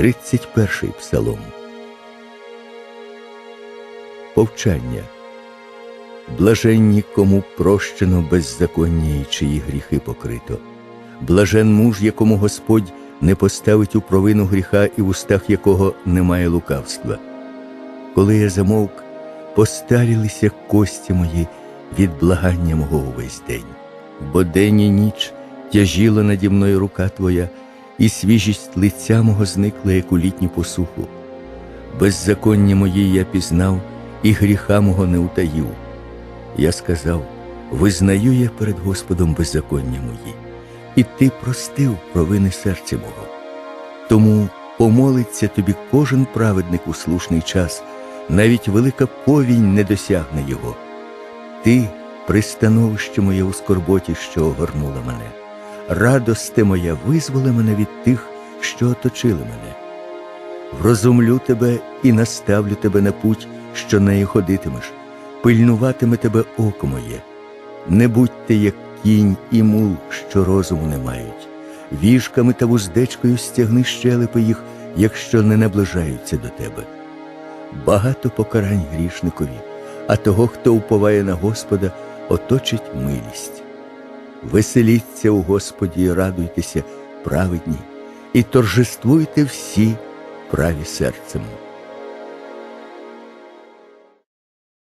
31 псалом. Повчання. Блаженні, кому прощено беззаконня і чиї гріхи покрито. Блажен муж, якому Господь не поставить у провину гріха і в устах якого немає лукавства. Коли я замовк, постарілися кості мої від благання мого увесь день, бо день і ніч тяжіла наді мною рука Твоя, і свіжість лиця мого зникла, як у літню посуху. Беззаконня мої я пізнав, і гріха мого не утаїв. Я сказав: визнаю я перед Господом беззаконня мої, і ти простив провини серця мого. Тому помолиться тобі кожен праведник у слушний час, навіть велика повінь не досягне його. Ти пристановище моє у скорботі, що огорнула мене. Радосте моя визволи мене від тих, що оточили мене. Врозумлю тебе і наставлю тебе на путь, що нею ходитимеш, пильнуватиме тебе око моє. Не будьте, як кінь і мул, що розуму не мають. Віжками та вуздечкою стягни щелепи їх, якщо не наближаються до тебе. Багато покарань грішникові, а того, хто уповає на Господа, оточить милість. Веселіться у Господі і радуйтеся, праведні, і торжествуйте всі праві серцем.